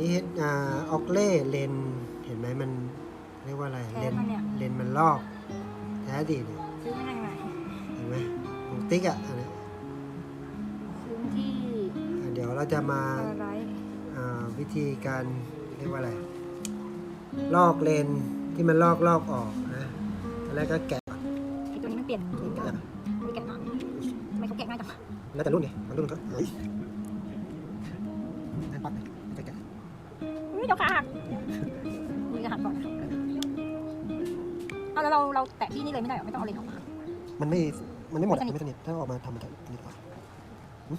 นี้อ่าออกเล่เลนเห็นไหมมันเรียกว่าอะไรแท้เลนปะเนี่ยเลนมันลอกแท้ดีเนี่ยซื้อมาจากไหนเห็นไหมของติ๊กอะอันนี้ซื้อที่อะเดี๋ยวเราจะมาอะไรอ่าวิธีการเรียกว่าอะไร ลอกเลนที่มันลอกลอกออกนะตอนแรกก็แกะไอตัวนี้มันเปลี่ยนเลนได้ไม่แกะหนังทำไมเขาแกะง่ายจังแล้วแต่รุ่นไงบางรุ่นก็เฮ้ยนั่นปักเลยไม่แกะอุ้ย เดี๋ยวขาหักมือจะหักก่อนนะเอาแล้วเราเราแตะที่นี่เลยไม่ได้เหรอไม่ต้องเอาเลนออกมา มันไม่ มันไม่หมดอะไม่มันสนิทไม่สนิทถ้าออกมาทำมันจะสนิทกว่าหึ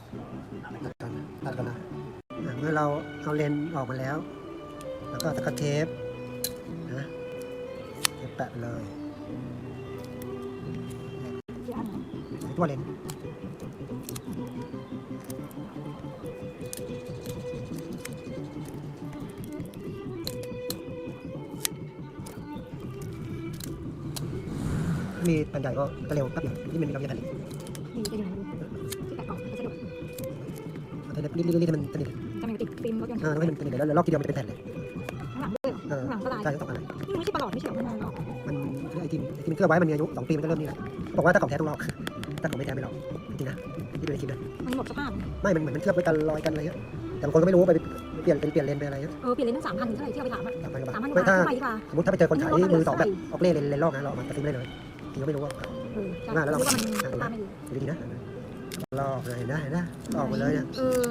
ตัดกันตัดกันนะอะเมื่อเราเอาเลนออกมาแล้ว แล้วก็สกอตเทปนะเทปแปะไปเลย ที่อัน ตัวเลน มีแผ่นใหญ่ก็จะเร็วแป๊บเดียวนี่มันมีเราจะแผ่นเล็กนี่จะอยู่ในรูที่แตะกล่องก็สะดวกเอาแต่รีบๆๆให้มันสนิทจะมีติดฟิล์มรถยนต์อ่าแล้วให้มันสนิทเดี๋ยวเราลอกทีเดียวมันจะเป็นแผ่นเลยข้างหลังด้วยเหรอเออข้างหลังก็ลายใช่ทั้งสองอันเลยนี่ไม่ใช่ประหลอดไม่ใช่เหรอมันหรอมันไอ้ที่ไอ้ที่มันเคลือบไว้มันมีอายุสองปีมันก็เริ่มนี่แหละบอกว่าถ้าของแท้ต้องลอกถ้าของไม่แท้ไม่ลอกจริงๆนะที่ดูในคลิปนะมันหมดสภาพไม่มันเหมือนมันเคลือบไว้กันรอยกันอะไรเงี้ยแต่บางคนก็ไม่รู้ไปเปลี่ยนเป็นเปลี่ยนเลนไปอะไรเงี้ยเออเปลี่ยนเลนตั้งสามพันถึงเท่าไหร่ที่เอาไปถามอะสามพันกว่าบาสามพันทกว่าไม่บาทถ้าทำไมดีกว่าสมมติถ้าไปเจอคนขายมือสองแบบออกเล่เลนเลนลอกนะเราเอามาตัดสินได้เลยจ ริงก็ไม่รู้ว่าเออใช่ว่าแล้วเรารู้ว่ามันสภาพไม่ดีดูดีๆนะลอกเลยเห็นนะเห็นนะลอกไปเลยเนี่ยเออ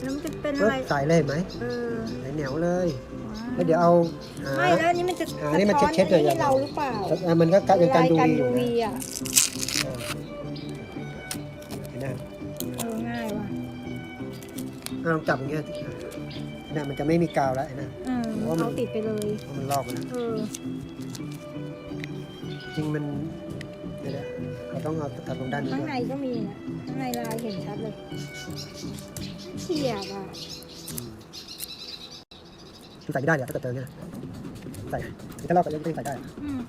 แล้วมันจะเป็นปึ๊อะบไรใส่เลยเห็นไหมเออใส่เหนียวเลยแล้วเดี๋ยวเอาอ่าไม่แล้วอันนี้มันจะอ่านี่มันเช็ดๆเลยให้เราหรือเปล่าอ่ามันก็ยังการดูลายดีอยู่ UV นะอะอ่าเห็นไหมเออง่ายว่ะอ่าลองจับอย่างเงี้ยเนี่ยมันจะไม่มีกาวแล้วนะเออเอาติดไปเลยเพราะมันลอกไปแล้วเออ จริงมันเดี๋ยวๆเราต้องเอาตัดตรงด้านนี้ข้างด้วยในก็มีนะข้างในลายเห็นชัดเลยเฉียบอะคือใส่ไม่ได้เลยถ้าเกิดเจอเนี่ยใส่ถ้าลอกก็ยังไม่ใส่ได้อืม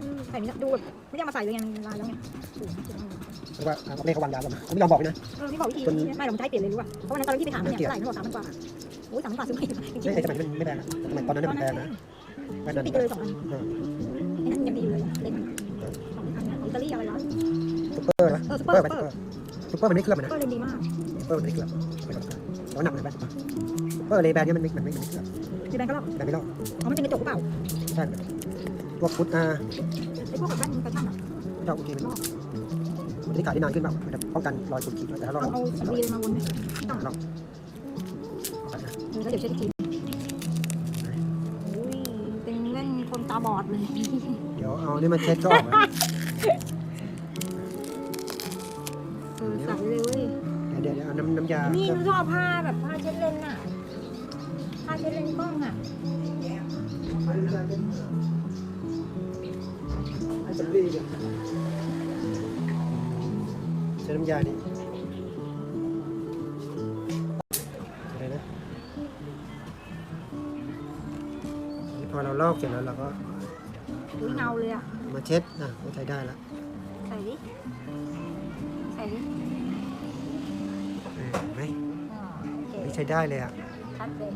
อืมใส่ไม่ได้ดูแบบไม่ได้เอามาใส่เลยไงมันลายแล้วไงสูงสูงเพราะว่าเอาเลขเขาวางยาแล้วมาเขาไม่ยอมบอกเลยนะเออพี่บอกวิธีจนไม่เราจะให้เปลี่ยนเลยรู้ป่ะเพราะวันนั้นตอนที่ไปถามเนี่ยเกลียดเท่าไหร่ไม่บอกสามพันกว่าโอ้ยสามพันกว่าซื้อไม่ได้จริงไม่ใช่สมัยนี้มันไม่แพงนะสมัยตอนนั้นเนี่ยมันแพงนะแค่นั้นติดไปเลยสองอันเออไอ้ นั่นยังดีอยู่เลยเล็กสองอันอิตาลีอะไรวะซุปเปอร์นะเออซุปเปอร์ไปซุปเปอร์ซุปเปอร์มันไม่เคลือบนนะก็เลนดีมากซุปเปอร์มันไม่เคลือบไม่เคลือบแล้วหนักเลยแบนซุปเปอร์เลยแบนเนี่ยมันไม่มันไม่เคลือบดีแบนก็ลอกแบนไม่ลอกอ๋อมันเป็นกระจกหรือเปล่าใช่พวกฟุตอาไอพวกแบบแว่นกระชั่งอะเจ้าโอเคมันมันจะขายได้นานขึ้นเปล่ามันจะป้องกันรอยขูดขีดด้วยแต่ถ้าลอกเอาเอาสำลีเลยมาวนเนี่ยต้องลอกใส่นะเออแล้วเดี๋ยวเช็ดอีกที ตาบอดเลย เดี๋ยวเอานี่มาเช็ดก็ออกนะเออใส่เลยเว้ย เดี๋ยวเดี๋ยวเอาน้ำน้ำยานี่หนูชอบผ้าแบบผ้าเช็ดเลนส์อะ ผ้าเช็ดเลนส์กล้องอะใช้น้ำยาดิ พอเราลอกเสร็จแล้วเราก็อุ้ยเงาเลยอะ มาเช็ดอะก็ใช้ได้แล้วใส่ดิใส่ดิเห็นไหมอ๋อโอเคนี่ใช้ได้เลยอะ ชัดเลย